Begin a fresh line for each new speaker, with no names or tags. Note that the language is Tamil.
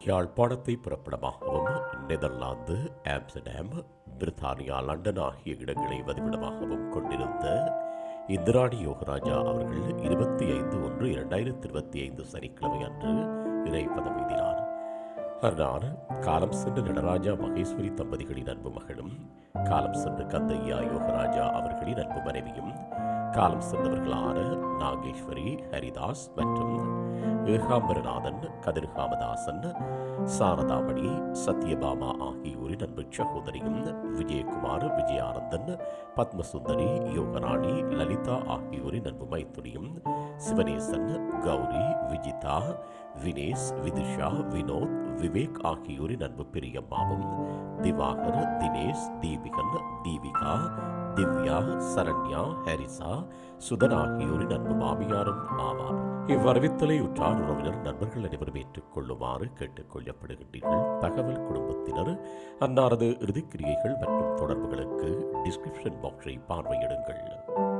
யாழ்ப்பாணத்தை புறப்படமாகவும் நெதர்லாந்து ஆம்ஸ்டர்டாம் பிரித்தானியா லண்டன் ஆகிய இடங்களை வதிவிடமாகவும் கொண்டிருந்த இந்திராணி யோகராஜா அவர்கள் இருபத்தி ஐந்து ஒன்று இரண்டாயிரத்தி இருபத்தி ஐந்து சனிக்கிழமை அன்று இறை பதவியினார் அன்னார் காலம் சென்ற நடராஜா மகேஸ்வரி தம்பதிகளின் அன்பு மகளும் காலம் சென்ற கந்தையா யோகராஜா அவர்களின் அன்பு மனைவியும் காலம் சென்றவர்களான நாகேஸ்வரி ஹரிதாஸ் மற்றும் ஏகாம்பரநாதன் கதிர்காமதாசன் சாரதாமணி சத்யபாமா ஆகியோரின் அன்பு சகோதரியும் விஜயகுமார் விஜயானந்தன் பத்மசுந்தரி யோகராணி லலிதா ஆகியோரின் அன்பு மைத்துனியும் சிவனேசன் கௌரி விஜிதா வினேஷ் விதிஷா வினோத் விவேக் ஆகியோரின் அன்பு பிரியம்மாவும் திவாகர் தினேஷ் தீபிகன் தீபிகா திவ்யா சரண்யா ஹரிசா சுதன் ஆகியோரின் அன்பு மாமியாரும் ஆவார். இவ்வரவித்தலை உற்றார் உறவினர் நண்பர்கள் அனைவரும் ஏற்றுக் கொள்ளுமாறு கேட்டுக் கொள்ளப்படுகின்றீர்கள். தகவல் குடும்பத்தினர் அன்னாரது இறுதிக்கிரியைகள் மற்றும் தொடர்புகளுக்கு டிஸ்கிரிப்ஷன் பாக்ஸை பார்வையிடுங்கள்.